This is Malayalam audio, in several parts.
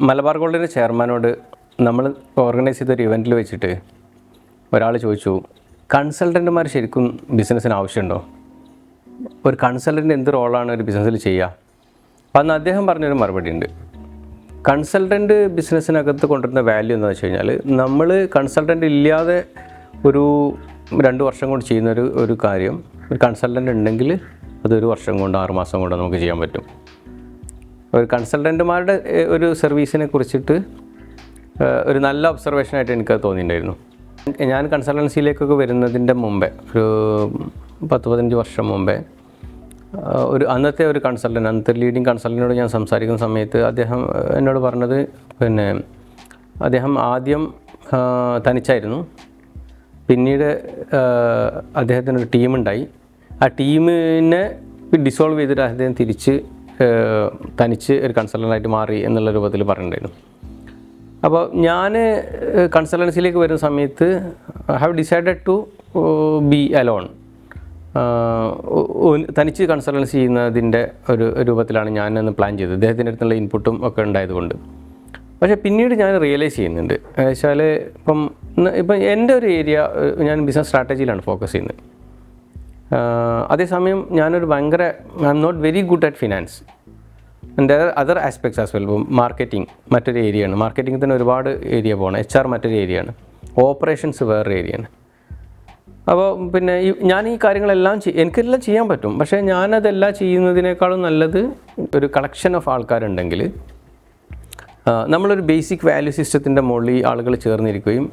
മലബാർ ഗോൾഡിന്റെ ചെയർമാനോട് നമ്മൾ ഓർഗനൈസ് ചെയ്ത ഒരു ഇവന്റിൽ വെച്ചിട്ട് ഒരാൾ ചോദിച്ചു കൺസൾട്ടന്റുമാർ ശരിക്കും ബിസിനസ്സിന് ആവശ്യമുണ്ടോ? ഒരു കൺസൾട്ടന്റ് എന്ത് റോളാണ് ഒരു ബിസിനസ്സിൽ ചെയ്യുക? അപ്പം അന്ന് അദ്ദേഹം പറഞ്ഞൊരു മറുപടി ഉണ്ട്. കൺസൾട്ടന്റ് ബിസിനസ്സിനകത്ത് കൊണ്ടുവരുന്ന വാല്യൂ എന്ന് വെച്ച് കഴിഞ്ഞാൽ നമ്മൾ കൺസൾട്ടന്റ് ഇല്ലാതെ ഒരു രണ്ട് വർഷം കൊണ്ട് ചെയ്യുന്നൊരു ഒരു കാര്യം ഒരു കൺസൾട്ടന്റ് ഉണ്ടെങ്കിൽ അതൊരു വർഷം കൊണ്ട് ആറുമാസം കൊണ്ട് നമുക്ക് ചെയ്യാൻ പറ്റും. ഒരു കൺസൾട്ടന്റുമാരുടെ ഒരു സർവീസിനെ കുറിച്ചിട്ട് ഒരു നല്ല ഒബ്സർവേഷനായിട്ട് എനിക്ക് തോന്നിയിട്ടുണ്ടായിരുന്നു. ഞാൻ കൺസൾട്ടൻസിയിലേക്കൊക്കെ വരുന്നതിന്റെ മുമ്പേ ഒരു പത്ത് പതിനഞ്ച് വർഷം മുമ്പേ ഒരു അന്നത്തെ ഒരു കൺസൾട്ടന്റ് അന്നത്തെ ലീഡിങ് കൺസൾട്ടന്റിനോട് ഞാൻ സംസാരിക്കുന്ന സമയത്ത് അദ്ദേഹം എന്നോട് പറഞ്ഞത് പിന്നെ അദ്ദേഹം ആദ്യം തനിച്ചായിരുന്നു. പിന്നീട് അദ്ദേഹത്തിനൊരു ടീമുണ്ടായി. ആ ടീമിനെ ഡിസോൾവ് ചെയ്തിട്ട് അദ്ദേഹം തിരിച്ച് തനിച്ച് ഒരു കൺസൾട്ടന്റായിട്ട് മാറി എന്നുള്ള രൂപത്തിൽ പറഞ്ഞിട്ടുണ്ടായിരുന്നു. അപ്പോൾ ഞാൻ കൺസൾട്ടൻസിയിലേക്ക് വരുന്ന സമയത്ത് I have decided to be alone തനിച്ച് കൺസൾട്ടൻസി ചെയ്യുന്നതിന്റെ ഒരു രൂപത്തിലാണ് ഞാൻ അന്ന് പ്ലാൻ ചെയ്തത്. അദ്ദേഹത്തിന്റെ അടുത്തുള്ള ഇൻപുട്ടും ഒക്കെ ഉണ്ടായതുകൊണ്ട്. പക്ഷേ പിന്നീട് ഞാൻ റിയലൈസ് ചെയ്യുന്നുണ്ട്. വെച്ചാൽ ഇപ്പം ഇപ്പം എന്റെ ഒരു ഏരിയ ഞാൻ ബിസിനസ് സ്ട്രാറ്റജിയിലാണ് ഫോക്കസ് ചെയ്യുന്നത്. അതേസമയം ഞാനൊരു ഭയങ്കര I am not very good at finance എന്റെ other aspects as well marketing മറ്റൊരു ഏരിയയാണ് മാർക്കറ്റിംഗ് തന്നെ ഒരുപാട് ഏരിയ പോകണം എച്ച് ആർ മറ്റൊരു ഏരിയ ആണ്. ഓപ്പറേഷൻസ് വേറൊരു ആണ്. അപ്പോൾ പിന്നെ ഈ ഞാൻ ഈ കാര്യങ്ങളെല്ലാം എനിക്കെല്ലാം ചെയ്യാൻ പറ്റും. പക്ഷേ ഞാനതെല്ലാം ചെയ്യുന്നതിനേക്കാളും നല്ലത് ഒരു കളക്ഷൻ ഓഫ് ആൾക്കാരുണ്ടെങ്കിൽ നമ്മളൊരു ബേസിക് വാല്യൂ സിസ്റ്റത്തിന്റെ മുകളിൽ ആളുകൾ ചേർന്നിരിക്കുകയും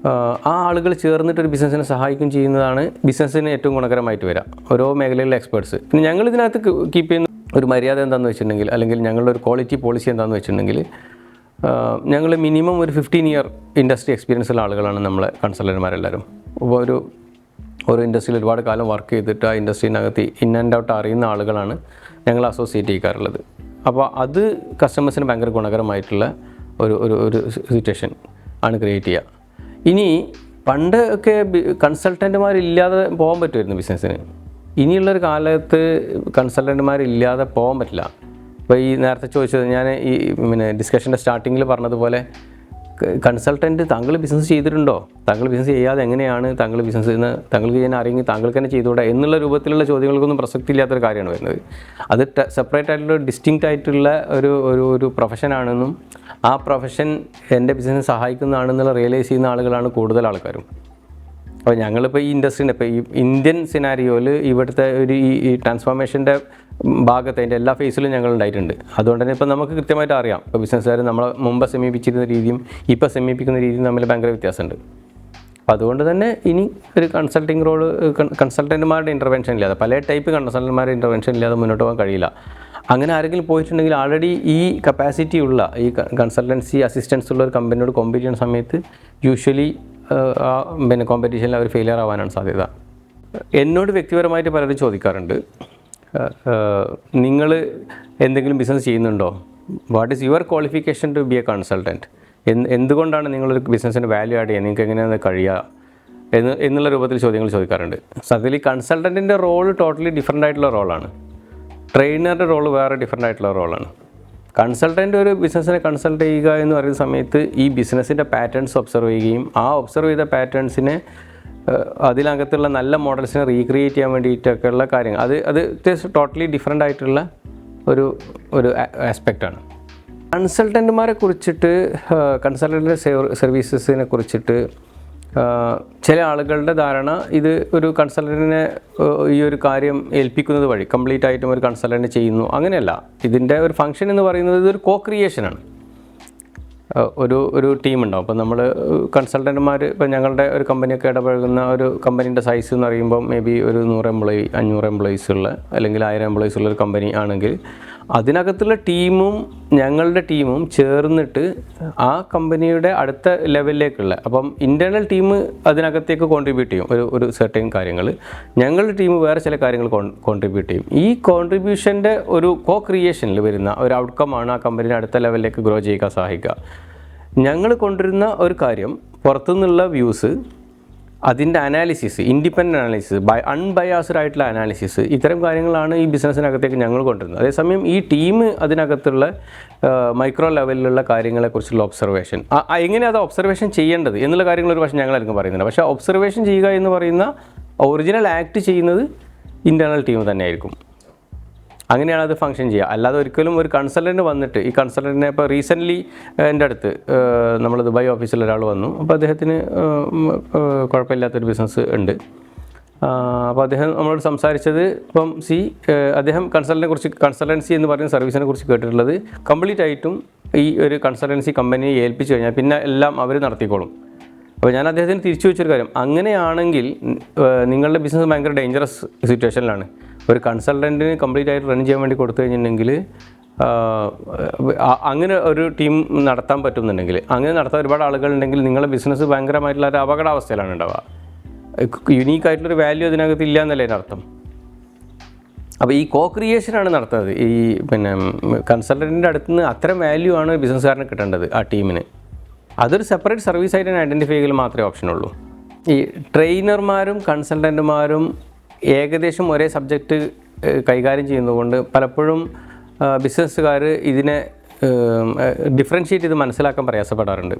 ആ, ആളുകൾ ചേർന്നിട്ട് ഒരു ബിസിനസ്സിനെ സഹായിക്കും ചെയ്യുന്നതാണ് ബിസിനസ്സിന് ഏറ്റവും ഗുണകരമായിട്ട് വരിക. ഓരോ മേഖലയിലെ എക്സ്പേർട്സ് പിന്നെ ഞങ്ങൾ ഇതിനകത്ത് കീപ്പ് ചെയ്യുന്ന ഒരു മര്യാദ എന്താണെന്ന് വെച്ചിട്ടുണ്ടെങ്കിൽ അല്ലെങ്കിൽ ഞങ്ങളുടെ ഒരു ക്വാളിറ്റി പോളിസി എന്താണെന്ന് വെച്ചിട്ടുണ്ടെങ്കിൽ ഞങ്ങൾ മിനിമം ഒരു ഫിഫ്റ്റീൻ ഇയർ ഇൻഡസ്ട്രി എക്സ്പീരിയൻസ് ഉള്ള ആളുകളാണ് നമ്മളെ കൺസൾട്ടന്മാരെല്ലാവരും അപ്പോൾ ഒരു ഓരോ ഇൻഡസ്ട്രിയിൽ ഒരുപാട് കാലം വർക്ക് ചെയ്തിട്ട് ആ ഇൻഡസ്ട്രീനകത്ത് ഇൻ ആൻഡ് ഔട്ട് അറിയുന്ന ആളുകളാണ് ഞങ്ങൾ അസോസിയേറ്റ് ചെയ്യിക്കാറുള്ളത്. അപ്പോൾ അത് കസ്റ്റമേഴ്സിന് ഭയങ്കര ഗുണകരമായിട്ടുള്ള ഒരു ഒരു സിറ്റുവേഷൻ ആണ് ക്രിയേറ്റ് ചെയ്യുക. ഇനി പണ്ട് ഒക്കെ കൺസൾട്ടന്റുമാരില്ലാതെ പോകാൻ പറ്റുമായിരുന്നു ബിസിനസ്സിന് ഇനിയുള്ളൊരു കാലത്ത് കൺസൾട്ടന്റുമാരില്ലാതെ പോകാൻ പറ്റില്ല. അപ്പോൾ ഈ നേരത്തെ ചോദിച്ചത് ഞാൻ ഈ പിന്നെ ഡിസ്കഷന്റെ സ്റ്റാർട്ടിങ്ങിൽ പറഞ്ഞതുപോലെ കൺസൾട്ടന്റ് താങ്കൾ ബിസിനസ് ചെയ്തിട്ടുണ്ടോ? താങ്കൾ ബിസിനസ് ചെയ്യാതെ എങ്ങനെയാണ് താങ്കൾ ബിസിനസ് ചെയ്യുന്നത് താങ്കൾക്ക് ചെയ്യാൻ അറിയെങ്കിൽ താങ്കൾക്ക് തന്നെ ചെയ്തുകൂടെ എന്നുള്ള രൂപത്തിലുള്ള ചോദ്യങ്ങൾക്കൊന്നും പ്രസക്തി ഇല്ലാത്തൊരു കാര്യമാണ് വരുന്നത്. അത് സെപ്പറേറ്റ് ആയിട്ടുള്ള ഡിസ്റ്റിങ്ക്റ്റ് ആയിട്ടുള്ള ഒരു ഒരു ഒരു പ്രൊഫഷനാണെന്നും ആ പ്രൊഫഷൻ എന്റെ ബിസിനസ് സഹായിക്കുന്നതാണെന്നുള്ള റിയലൈസ് ചെയ്യുന്ന ആളുകളാണ് കൂടുതൽ ആൾക്കാരും. അപ്പോൾ ഞങ്ങളിപ്പോൾ ഈ ഇൻഡസ്ട്രീന്റെ ഇപ്പോൾ ഈ ഇന്ത്യൻ സിനാരിയോയിൽ ഇവിടുത്തെ ഒരു ഈ ട്രാൻസ്ഫോർമേഷന്റെ ഭാഗത്ത് അതിന്റെ എല്ലാ ഫേസിലും ഞങ്ങൾ ഉണ്ടായിട്ടുണ്ട്. അതുകൊണ്ട് തന്നെ ഇപ്പോൾ നമുക്ക് കൃത്യമായിട്ട് അറിയാം. ഇപ്പോൾ ബിസിനസ്സുകാർ നമ്മളെ മുമ്പ് സമീപിച്ചിരുന്ന രീതിയും ഇപ്പോൾ സമീപിക്കുന്ന രീതിയും തമ്മിൽ ഭയങ്കര വ്യത്യാസമുണ്ട്. അപ്പോൾ അതുകൊണ്ട് തന്നെ ഇനി ഒരു കൺസൾട്ടിങ് റോൾ കൺസൾട്ടന്റുമാരുടെ ഇന്റർവെൻഷൻ ഇല്ലാതെ പല ടൈപ്പ് കൺസൾട്ടന്മാരുടെ ഇന്റർവെൻഷൻ ഇല്ലാതെ മുന്നോട്ട് പോകാൻ കഴിയില്ല. അങ്ങനെ ആരെങ്കിലും പോയിട്ടുണ്ടെങ്കിൽ ആൾറെഡി ഈ കപ്പാസിറ്റി ഉള്ള ഈ കൺസൾട്ടൻസി അസിസ്റ്റൻസ് ഉള്ള ഒരു കമ്പനിയോട് കോമ്പീറ്റ് ചെയ്യുന്ന സമയത്ത് യൂഷ്വലി പിന്നെ കോമ്പറ്റീഷനിൽ അവർ ഫെയിലിയർ ആവാനാണ് സാധ്യത. എന്നോട് വ്യക്തിപരമായിട്ട് പലരും ചോദിക്കാറുണ്ട്. നിങ്ങൾ എന്തെങ്കിലും ബിസിനസ് ചെയ്യുന്നുണ്ടോ? What is your qualification to be a consultant എന്ത് എന്തുകൊണ്ടാണ് നിങ്ങളൊരു ബിസിനസ്സിന് വാല്യൂ ആഡ് ചെയ്യുക നിങ്ങൾക്ക് എങ്ങനെയാണ് കഴിയുക? എന്ന് എന്നുള്ള രൂപത്തിൽ ചോദ്യങ്ങൾ ചോദിക്കാറുണ്ട്. സത്യത്തിൽ ഈ കൺസൾട്ടന്റിന്റെ റോൾ ടോട്ടലി ഡിഫറെന്റ് ആയിട്ടുള്ള റോളാണ് ട്രെയിനറുടെ റോൾ വേറെ ഡിഫറെന്റ് ആയിട്ടുള്ള റോളാണ് കൺസൾട്ടന്റ് ഒരു ബിസിനസ്സിനെ കൺസൾട്ട് ചെയ്യുക എന്ന് പറയുന്ന സമയത്ത് ഈ ബിസിനസ്സിന്റെ പാറ്റേൺസ് ഒബ്സർവ് ചെയ്യുകയും ആ ഒബ്സർവ് ചെയ്ത പാറ്റേൺസിനെ അതിനകത്തുള്ള നല്ല മോഡൽസിനെ റീക്രിയേറ്റ് ചെയ്യാൻ വേണ്ടിയിട്ടൊക്കെയുള്ള കാര്യങ്ങൾ. അത് അത് ടോട്ടലി ഡിഫറെന്റ് ആയിട്ടുള്ള ഒരു ഒരു ആസ്പെക്റ്റാണ് കൺസൾട്ടന്റുമാരെ കുറിച്ചിട്ട് കൺസൾട്ടന്റ് സർവീസസിനെ കുറിച്ചിട്ട് ചില ആളുകളുടെ ധാരണ ഇത് ഒരു കൺസൾട്ടന്റിനെ ഈ ഒരു കാര്യം ഏൽപ്പിക്കുന്നത് വഴി കംപ്ലീറ്റ് ആയിട്ടും ഒരു കൺസൾട്ടന്റ് ചെയ്യുന്നു അങ്ങനെയല്ല. ഇതിന്റെ ഒരു ഫംഗ്ഷൻ എന്ന് പറയുന്നത് ഇതൊരു കോ ക്രിയേഷനാണ് ഒരു ഒരു ടീമുണ്ടാവും. അപ്പോൾ നമ്മൾ കൺസൾട്ടന്റുമാർ ഇപ്പോൾ ഞങ്ങളുടെ ഒരു കമ്പനിയൊക്കെ ഇടപഴകുന്ന ഒരു കമ്പനീന്റെ സൈസ് എന്ന് പറയുമ്പോൾ മേ ബി ഒരു നൂറ് എംപ്ലോയി അഞ്ഞൂറ് എംപ്ലോയീസ് ഉള്ള അല്ലെങ്കിൽ ആയിരം എംപ്ലോയീസ് ഉള്ള ഒരു കമ്പനി ആണെങ്കിൽ അതിനകത്തുള്ള ടീമും ഞങ്ങളുടെ ടീമും ചേർന്നിട്ട് ആ കമ്പനിയുടെ അടുത്ത ലെവലിലേക്കുള്ള അപ്പം ഇന്റേർണൽ ടീം അതിനകത്തേക്ക് കോൺട്രിബ്യൂട്ട് ചെയ്യും. ഒരു ഒരു സെർട്ടൈൻ കാര്യങ്ങൾ. ഞങ്ങളുടെ ടീം വേറെ ചില കാര്യങ്ങൾ കോൺട്രിബ്യൂട്ട് ചെയ്യും. ഈ കോൺട്രിബ്യൂഷന്റെ ഒരു കോ ക്രിയേഷനിൽ വരുന്ന ഒരു ഔട്ട്കം ആണ് ആ കമ്പനിയുടെ അടുത്ത ലെവലിലേക്ക് ഗ്രോ ചെയ്യാൻ സഹായിക്കുക. ഞങ്ങൾ കൊണ്ടുവരുന്ന ഒരു കാര്യം പുറത്തുനിന്നുള്ള വ്യൂസ് അതിന്റെ analysis independent analysis by unbiased ആയിട്ടുള്ള അനാലിസിസ് ഇത്തരം കാര്യങ്ങളാണ് ഈ ബിസിനസ്സിനകത്തേക്ക് ഞങ്ങൾ കൊണ്ടുവരുന്നത്. അതേസമയം ഈ ടീം അതിനകത്തുള്ള മൈക്രോ ലെവലിലുള്ള കാര്യങ്ങളെക്കുറിച്ചുള്ള ഒബ്സർവേഷൻ എങ്ങനെയാണ് അത് ഒബ്സർവേഷൻ ചെയ്യേണ്ടത് എന്നുള്ള കാര്യങ്ങൾ ഒരു പക്ഷേ ഞങ്ങളായിരിക്കും പറയുന്നില്ല പക്ഷേ ഒബ്സർവേഷൻ ചെയ്യുക എന്ന് പറയുന്ന ഒറിജിനൽ ആക്ട് ചെയ്യുന്നത് ഇന്റേർണൽ ടീം തന്നെയായിരിക്കും. അങ്ങനെയാണ് അത് ഫങ്ഷൻ ചെയ്യുക. അല്ലാതെ ഒരിക്കലും ഒരു കൺസൾട്ടന്റ് വന്നിട്ട് ഈ കൺസൾട്ടന്റിനെ ഇപ്പോൾ റീസെന്റ്ലി എന്റെ അടുത്ത് നമ്മൾ ദുബായ് ഓഫീസിൽ ഒരാൾ വന്നു. അപ്പോൾ അദ്ദേഹത്തിന് കുഴപ്പമില്ലാത്തൊരു ബിസിനസ് ഉണ്ട്. അപ്പോൾ അദ്ദേഹം നമ്മളോട് സംസാരിച്ചത് ഇപ്പം സി അദ്ദേഹം കൺസൾട്ടനെ കുറിച്ച് കൺസൾട്ടൻസി എന്ന് പറയുന്ന സർവീസിനെ കുറിച്ച് കേട്ടിട്ടുള്ളത് കംപ്ലീറ്റ് ആയിട്ടും ഈ ഒരു കൺസൾട്ടൻസി കമ്പനിയെ ഏൽപ്പിച്ചു കഴിഞ്ഞാൽ പിന്നെ എല്ലാം അവർ നടത്തിക്കോളും. അപ്പോൾ ഞാൻ അദ്ദേഹത്തിന് തിരിച്ചു വെച്ചൊരു കാര്യം. അങ്ങനെയാണെങ്കിൽ നിങ്ങളുടെ ബിസിനസ് ഭയങ്കര ഡേഞ്ചറസ് സിറ്റുവേഷനിലാണ് ഒരു കൺസൾട്ടന്റിന് കംപ്ലീറ്റ് ആയിട്ട് റൺ ചെയ്യാൻ വേണ്ടി കൊടുത്തു കഴിഞ്ഞിട്ടുണ്ടെങ്കിൽ അങ്ങനെ ഒരു ടീം നടത്താൻ പറ്റുന്നുണ്ടെങ്കിൽ അങ്ങനെ നടത്താൻ ഒരുപാട് ആളുകളുണ്ടെങ്കിൽ നിങ്ങളുടെ ബിസിനസ് ഭയങ്കരമായിട്ടുള്ള ഒരു അപകടാവസ്ഥയിലാണ് ഉണ്ടാവുക. യുനീക്ക് ആയിട്ടുള്ളൊരു വാല്യൂ അതിനകത്ത് ഇല്ല എന്നല്ലേ അർത്ഥം? അപ്പോൾ ഈ കോ ക്രിയേഷനാണ് നടത്തുന്നത്. ഈ പിന്നെ കൺസൾട്ടന്റിന്റെ അടുത്ത് നിന്ന് അത്തരം വാല്യൂ ആണ് ബിസിനസ്സുകാരന് കിട്ടേണ്ടത് ആ ടീമിന് അതൊരു സെപ്പറേറ്റ് സർവീസ് ആയിട്ട് ഐഡന്റിഫൈ ചെയ്യൽ മാത്രമേ ഓപ്ഷനുള്ളൂ ഈ ട്രെയിനർമാരും കൺസൾട്ടന്റുമാരും ഏകദേശം ഒരേ സബ്ജക്റ്റ് കൈകാര്യം ചെയ്യുന്നതുകൊണ്ട് പലപ്പോഴും ബിസിനസ്സുകാർ ഇതിനെ ഡിഫറൻഷ്യേറ്റ് ചെയ്ത് മനസ്സിലാക്കാൻ പ്രയാസപ്പെടാറുണ്ട്.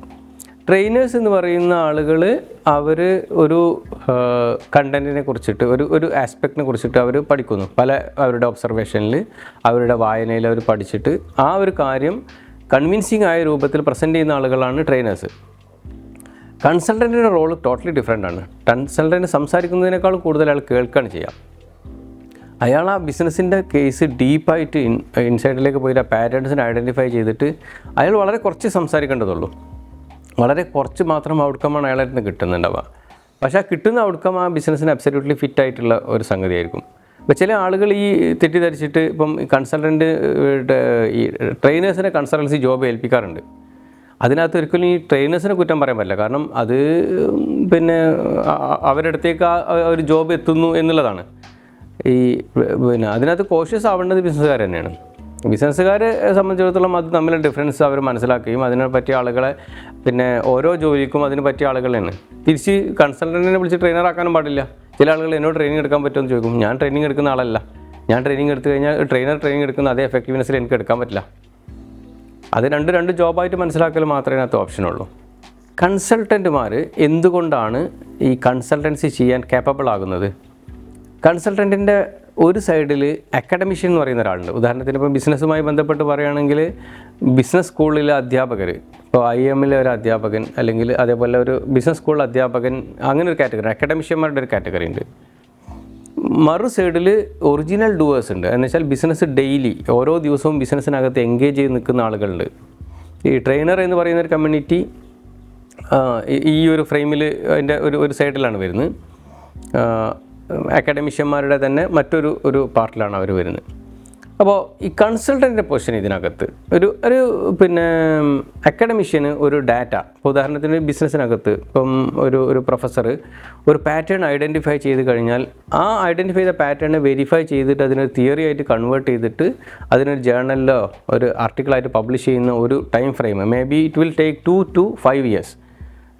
ട്രെയിനേഴ്സ് എന്ന് പറയുന്ന ആളുകൾ അവർ ഒരു കണ്ടന്റിനെ കുറിച്ചിട്ട് ഒരു ഒരു ആസ്പെക്റ്റിനെ കുറിച്ചിട്ട് അവർ പഠിക്കുന്നു. പല അവരുടെ ഒബ്സർവേഷനിൽ അവരുടെ വായനയിൽ അവർ പഠിച്ചിട്ട് ആ ഒരു കാര്യം കൺവിൻസിങ് ആയ രൂപത്തിൽ പ്രസന്റ് ചെയ്യുന്ന ആളുകളാണ് ട്രെയിനേഴ്സ് കൺസൾട്ടന്റിന്റെ റോൾ ടോട്ടലി ഡിഫറെന്റ് ആണ്. കൺസൾട്ടന്റ് സംസാരിക്കുന്നതിനേക്കാൾ കൂടുതൽ അയാൾ കേൾക്കുകയാണ് ചെയ്യാം. അയാൾ ആ ബിസിനസ്സിന്റെ കേസ് ഡീപ്പായിട്ട് ഇൻ ഇൻസൈഡിലേക്ക് പോയിട്ട് ആ പാറ്റേൺസിനെ ഐഡന്റിഫൈ ചെയ്തിട്ട് അയാൾ വളരെ കുറച്ച് സംസാരിക്കേണ്ടതുള്ളൂ. വളരെ കുറച്ച് മാത്രം ഔട്ട്കമാണ് അയാളെ നിന്ന് കിട്ടുന്നുണ്ടാവുക. പക്ഷേ ആ കിട്ടുന്ന ഔട്ട്കം ആ ബിസിനസ്സിന് അബ്സല്യൂട്ട്ലി ഫിറ്റ് ആയിട്ടുള്ള ഒരു സംഗതിയായിരിക്കും. അപ്പോൾ ചില ആളുകൾ ഈ തെറ്റിദ്ധരിച്ചിട്ട് ഇപ്പം കൺസൾട്ടന്റ് ഈ ട്രെയിനേഴ്സിനെ കൺസൾട്ടൻസി ജോബ് ഏൽപ്പിക്കാറുണ്ട്. അതിനകത്ത് ഒരിക്കലും ഈ ട്രെയിനേഴ്സിനെ കുറ്റം പറയാൻ പറ്റില്ല. കാരണം അത് പിന്നെ അവരടുത്തേക്ക് അവരുടെ ആ ഒരു ജോബ് എത്തുന്നു എന്നുള്ളതാണ്. ഈ പിന്നെ അതിനകത്ത് കോഷ്യസ് ആവേണ്ടത് ബിസിനസ്സുകാർ തന്നെയാണ്. ബിസിനസ്സുകാരെ സംബന്ധിച്ചിടത്തോളം അത് തമ്മിൽ ഡിഫറൻസ് അവർ മനസ്സിലാക്കുകയും അതിനെ പറ്റിയ ആളുകളെ പിന്നെ ഓരോ ജോലിക്കും അതിനെ പറ്റിയ ആളുകളാണ് തിരിച്ച് കൺസൾട്ടന്റിനെ വിളിച്ച് ട്രെയിനർ ആക്കാനും പാടില്ല. ചില ആളുകൾ എന്നോട് ട്രെയിനിങ് എടുക്കാൻ പറ്റുമെന്ന് ചോദിക്കും. ഞാൻ ട്രെയിനിങ് എടുക്കുന്ന ആളല്ല. ഞാൻ ട്രെയിനിങ് എടുത്തു കഴിഞ്ഞാൽ ട്രെയിനർ ട്രെയിനിങ് എടുക്കുന്ന അതേ എഫക്റ്റീവ്നെസ്സിൽ എനിക്ക് എടുക്കാൻ പറ്റില്ല. അത് രണ്ട് രണ്ട് ജോബായിട്ട് മനസ്സിലാക്കൽ മാത്രമേ അതിനകത്ത് ഓപ്ഷനുള്ളൂ. കൺസൾട്ടന്റുമാർ എന്തുകൊണ്ടാണ് ഈ കൺസൾട്ടൻസി ചെയ്യാൻ കേപ്പബിൾ ആകുന്നത്? കൺസൾട്ടന്റിന്റെ ഒരു സൈഡിൽ അക്കാഡമിഷ്യൻ എന്ന് പറയുന്ന ഒരാളുണ്ട്. ഉദാഹരണത്തിന് ഇപ്പോൾ ബിസിനസ്സുമായി ബന്ധപ്പെട്ട് പറയുകയാണെങ്കിൽ ബിസിനസ് സ്കൂളിലെ അധ്യാപകർ ഇപ്പോൾ ഐ എമ്മിലെ ഒരു അധ്യാപകൻ അല്ലെങ്കിൽ അതേപോലെ ഒരു ബിസിനസ് സ്കൂളിലെ അധ്യാപകൻ അങ്ങനെ ഒരു കാറ്റഗറി അക്കാഡമിഷ്യന്മാരുടെ ഒരു കാറ്റഗറി ഉണ്ട്. മറു സൈഡിൽ ഒറിജിനൽ ഡുവേഴ്സ് ഉണ്ട്. എന്ന് വെച്ചാൽ ബിസിനസ് ഡെയിലി ഓരോ ദിവസവും ബിസിനസ്സിനകത്ത് എൻഗേജ് ചെയ്ത് നിൽക്കുന്ന ആളുകളുണ്ട്. ഈ ട്രെയിനർ എന്ന് പറയുന്ന ഒരു കമ്മ്യൂണിറ്റി ഈ ഒരു ഫ്രെയിമിൽ അതിന്റെ ഒരു ഒരു സൈഡിലാണ് വരുന്നത്. അക്കാഡമിഷ്യന്മാരുടെ തന്നെ മറ്റൊരു ഒരു പാർട്ടിലാണ് അവർ വരുന്നത്. അപ്പോൾ ഈ കൺസൾട്ടന്റിന്റെ പൊസിഷൻ ഇതിനകത്ത്. ഒരു ഒരു പിന്നെ അക്കാഡമിഷ്യന് ഒരു ഡാറ്റ ഇപ്പോൾ ഉദാഹരണത്തിന് ബിസിനസ്സിനകത്ത് ഇപ്പം ഒരു ഒരു പ്രൊഫസർ ഒരു പാറ്റേൺ ഐഡന്റിഫൈ ചെയ്ത് കഴിഞ്ഞാൽ ആ ഐഡന്റിഫൈ ചെയ്ത പാറ്റേൺ വെരിഫൈ ചെയ്തിട്ട് അതിനൊരു തിയറി ആയിട്ട് കൺവേർട്ട് ചെയ്തിട്ട് അതിനൊരു ജേർണലിലോ ഒരു ആർട്ടിക്കിളായിട്ട് പബ്ലിഷ് ചെയ്യുന്ന ഒരു time frame may be it will take two to five years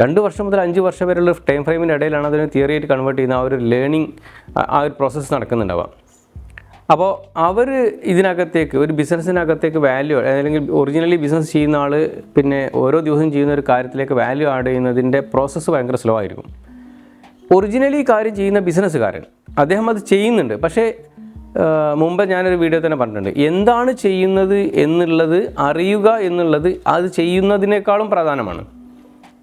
രണ്ട് വർഷം മുതൽ അഞ്ച് വർഷം വരെയുള്ള ടൈം ഫ്രെയിമിന്റെ ഇടയിലാണ് അതിന് തിയറി ആയിട്ട് കൺവേർട്ട് ചെയ്യുന്ന ആ ഒരു ലേണിംഗ് ആ ഒരു പ്രോസസ്സ് നടക്കുന്നുണ്ടാവുക. അപ്പോൾ അവർ ഇതിനകത്തേക്ക് ഒരു ബിസിനസ്സിനകത്തേക്ക് വാല്യൂ അല്ലെങ്കിൽ ഒറിജിനലി ബിസിനസ് ചെയ്യുന്ന ആൾ പിന്നെ ഓരോ ദിവസവും ചെയ്യുന്ന ഒരു കാര്യത്തിലേക്ക് വാല്യൂ ആഡ് ചെയ്യുന്നതിന്റെ പ്രോസസ്സ് ഭയങ്കര സ്ലോ ആയിരിക്കും. ഒറിജിനലി കാര്യം ചെയ്യുന്ന ബിസിനസ്സുകാരൻ അദ്ദേഹം അത് ചെയ്യുന്നുണ്ട്. പക്ഷേ മുമ്പ് ഞാനൊരു വീഡിയോ തന്നെ പറഞ്ഞിട്ടുണ്ട്. എന്താണ് ചെയ്യുന്നത് എന്നുള്ളത് അറിയുക എന്നുള്ളത് അത് ചെയ്യുന്നതിനേക്കാളും പ്രധാനമാണ്.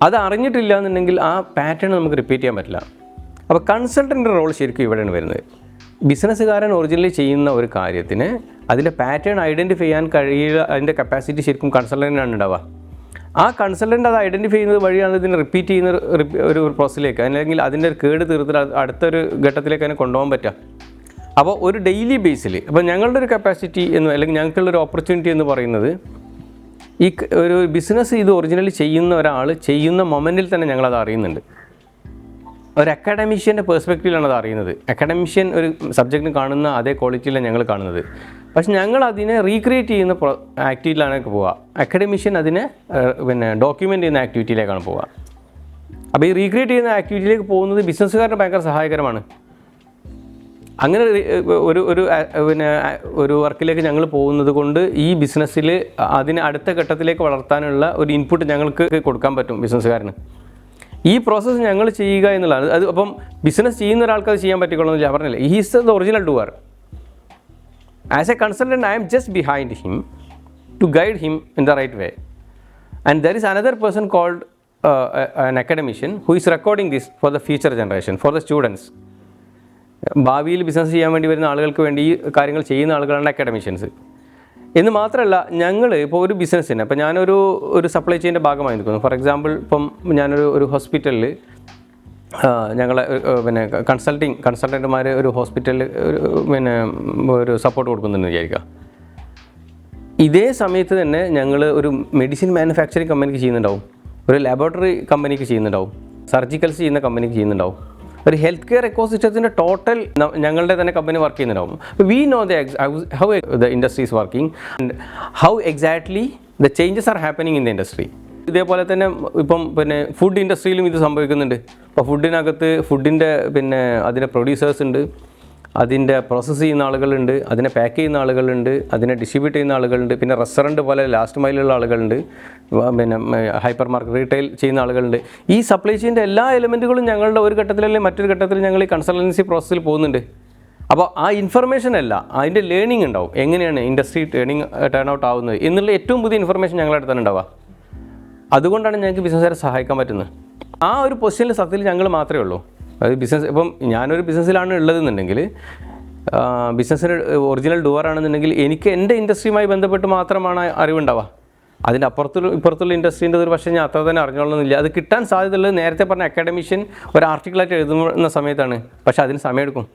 അത് അറിഞ്ഞിട്ടില്ല എന്നുണ്ടെങ്കിൽ ആ പാറ്റേൺ നമുക്ക് റിപ്പീറ്റ് ചെയ്യാൻ പറ്റില്ല. അപ്പോൾ കൺസൾട്ടന്റെ റോൾ ശരിക്കും ഇവിടെയാണ് വരുന്നത്. ബിസിനസ്സുകാരൻ ഒറിജിനലി ചെയ്യുന്ന ഒരു കാര്യത്തിന് അതിലെ പാറ്റേൺ ഐഡന്റിഫൈ ചെയ്യാൻ കഴിയുക അതിന്റെ കപ്പാസിറ്റി ശരിക്കും കൺസൾട്ടന്റാണ് ഉണ്ടാവുക. ആ കൺസൾട്ടന്റ് അത് ഐഡന്റിഫൈ ചെയ്യുന്നത് വഴിയാണ് ഇതിനെ റിപ്പീറ്റ് ചെയ്യുന്ന ഒരു പ്രോസസ്സിലേക്ക് അല്ലെങ്കിൽ അതിന്റെ ഒരു കേട് തീർത്തിൽ അടുത്തൊരു ഘട്ടത്തിലേക്ക് അതിനെ കൊണ്ടുപോകാൻ പറ്റുക. അപ്പോൾ ഒരു ഡെയിലി ബേസിൽ അപ്പോൾ ഞങ്ങളുടെ ഒരു കപ്പാസിറ്റി എന്ന് അല്ലെങ്കിൽ ഞങ്ങൾക്കുള്ള ഒരു ഓപ്പർച്യൂണിറ്റി എന്ന് പറയുന്നത് ഈ ഒരു ബിസിനസ് ഇത് ഒറിജിനലി ചെയ്യുന്ന ഒരാൾ ചെയ്യുന്ന മൊമെന്റിൽ തന്നെ ഞങ്ങളത് അറിയുന്നുണ്ട്. ഒരു അക്കാഡമിഷ്യന്റെ പേഴ്സ്പെക്റ്റീവിലാണ് അത് അറിയുന്നത് അക്കാഡമിഷ്യൻ ഒരു സബ്ജക്റ്റിന് കാണുന്ന അതേ ക്വാളിറ്റിയിലാണ് ഞങ്ങൾ കാണുന്നത്. പക്ഷെ ഞങ്ങൾ അതിനെ റീക്രിയേറ്റ് ചെയ്യുന്ന ആക്ടിവിറ്റിയിലാണ് പോവുക. അക്കാഡമിഷ്യൻ അതിനെ പിന്നെ ഡോക്യുമെന്റ് ചെയ്യുന്ന ആക്ടിവിറ്റിയിലേക്കാണ് പോവുക. അപ്പോൾ ഈ റീക്രിയേറ്റ് ചെയ്യുന്ന ആക്ടിവിറ്റിയിലേക്ക് പോകുന്നത് ബിസിനസ്സുകാരന് ഭയങ്കര സഹായകരമാണ്. അങ്ങനെ ഒരു ഒരു പിന്നെ ഒരു വർക്കിലേക്ക് ഞങ്ങൾ പോകുന്നത് കൊണ്ട് ഈ ബിസിനസ്സിൽ അതിന് അടുത്ത ഘട്ടത്തിലേക്ക് വളർത്താനുള്ള ഒരു ഇൻപുട്ട് ഞങ്ങൾക്ക് കൊടുക്കാൻ പറ്റും ബിസിനസ്സുകാരന് ഈ പ്രോസസ്സ് ഞങ്ങൾ ചെയ്യുക എന്നുള്ളതാണ്. അത് അപ്പം ബിസിനസ് ചെയ്യുന്ന ഒരാൾക്ക് അത് ചെയ്യാൻ പറ്റിക്കൊള്ളുന്നില്ല പറഞ്ഞില്ലേ. Is the original doer as a consultant I am just behind him to guide him in the right way and there is another person called an academician who is recording this for the future generation for the students ഭാവിയിൽ ബിസിനസ് ചെയ്യാൻ വേണ്ടി വരുന്ന ആളുകൾക്ക് വേണ്ടി ഈ കാര്യങ്ങൾ ചെയ്യുന്ന ആളുകളാണ് അക്കാഡമിഷ്യൻസ് എന്ന് മാത്രമല്ല ഞങ്ങൾ ഇപ്പോൾ ഒരു ബിസിനസ്സിന് ഇപ്പോൾ ഞാനൊരു ഒരു സപ്ലൈ ചെയിന്റെ ഭാഗമായി നിൽക്കുന്നു. ഫോർ എക്സാമ്പിൾ ഇപ്പം ഞാനൊരു ഒരു ഹോസ്പിറ്റലിൽ ഞങ്ങളെ പിന്നെ കൺസൾട്ടിങ് കൺസൾട്ടന്റുമാർ ഒരു ഹോസ്പിറ്റലിൽ ഒരു പിന്നെ ഒരു സപ്പോർട്ട് കൊടുക്കുന്നുണ്ടെന്ന് വിചാരിക്കുക. ഇതേ സമയത്ത് തന്നെ ഞങ്ങൾ ഒരു മെഡിസിൻ മാനുഫാക്ചറിങ് കമ്പനിക്ക് ചെയ്യുന്നുണ്ടാവും. ഒരു ലബോറട്ടറി കമ്പനിക്ക് ചെയ്യുന്നുണ്ടാവും. സർജിക്കൽസ് ചെയ്യുന്ന കമ്പനിക്ക് ചെയ്യുന്നുണ്ടാവും. ഒരു ഹെൽത്ത് കെയർ എക്കോസിസ്റ്റത്തിന്റെ ടോട്ടൽ ഞങ്ങളുടെ തന്നെ കമ്പനി വർക്ക് ചെയ്യുന്നുണ്ടാവും. We know the how the industry is working and how exactly the changes are happening in the industry ഇതേപോലെ തന്നെ ഇപ്പം പിന്നെ ഫുഡ് ഇൻഡസ്ട്രിയിലും ഇത് സംഭവിക്കുന്നുണ്ട്. ഇപ്പോൾ ഫുഡിനകത്ത് ഫുഡിന്റെ പിന്നെ അതിന്റെ പ്രൊഡ്യൂസേഴ്സ് ഉണ്ട്. അതിന്റെ പ്രോസസ്സ് ചെയ്യുന്ന ആളുകളുണ്ട് അതിനെ പാക്ക് ചെയ്യുന്ന ആളുകളുണ്ട് അതിനെ ഡിസ്ട്രിബ്യൂട്ട് ചെയ്യുന്ന ആളുകളുണ്ട് പിന്നെ റെസ്റ്റോറന്റ് പോലെ ലാസ്റ്റ് മൈലുള്ള ആളുകളുണ്ട് പിന്നെ ഹൈപ്പർ മാർക്കറ്റ് റീറ്റെയിൽ ചെയ്യുന്ന ആളുകളുണ്ട്. ഈ സപ്ലൈ ചെയിന്റെ എല്ലാ എലിമെന്റുകളും ഞങ്ങളുടെ ഒരു ഘട്ടത്തിലല്ലേ മറ്റൊരു ഘട്ടത്തിൽ ഞങ്ങൾ ഈ കൺസൾട്ടൻസി പ്രോസസ്സിൽ പോകുന്നുണ്ട്. അപ്പോൾ ആ ഇൻഫർമേഷൻ അല്ല അതിന്റെ ലേണിംഗ് ഉണ്ടാവും. എങ്ങനെയാണ് ഇൻഡസ്ട്രി ടേണിംഗ് ടേൺ ഔട്ട് ആവുന്നത് എന്നുള്ള ഏറ്റവും പുതിയ ഇൻഫർമേഷൻ ഞങ്ങളുടെ അടുത്താണ് ഉണ്ടാവുക. അതുകൊണ്ടാണ് ഞങ്ങൾക്ക് ബിസിനസ്സുകാരെ സഹായിക്കാൻ പറ്റുന്നത്. ആ ഒരു പൊസിഷനിൽ സത്യത്തിൽ ഞങ്ങൾ മാത്രമേ ഉള്ളൂ. അത് ബിസിനസ് ഇപ്പം ഞാനൊരു ബിസിനസ്സിലാണ് ഉള്ളതെന്നുണ്ടെങ്കിൽ ബിസിനസ്സിന് ഒറിജിനൽ ഡുവർ ആണെന്നുണ്ടെങ്കിൽ എനിക്ക് എന്റെ ഇൻഡസ്ട്രിയുമായി ബന്ധപ്പെട്ട് മാത്രമാണ് അറിവുണ്ടാവുക. അതിന്റെ അപ്പുറത്തുള്ള ഇപ്പുറത്തുള്ള ഇൻഡസ്ട്രീന്റെ ഒരു പക്ഷേ ഞാൻ അത്ര തന്നെ അറിഞ്ഞോളണമെന്നില്ല. അത് കിട്ടാൻ സാധ്യതയുള്ളത് നേരത്തെ പറഞ്ഞ അക്കാഡമിഷ്യൻ ഒരു ആർട്ടിക്കിളായിട്ട് എഴുതുന്ന സമയത്താണ്. പക്ഷേ അതിന് സമയമെടുക്കും.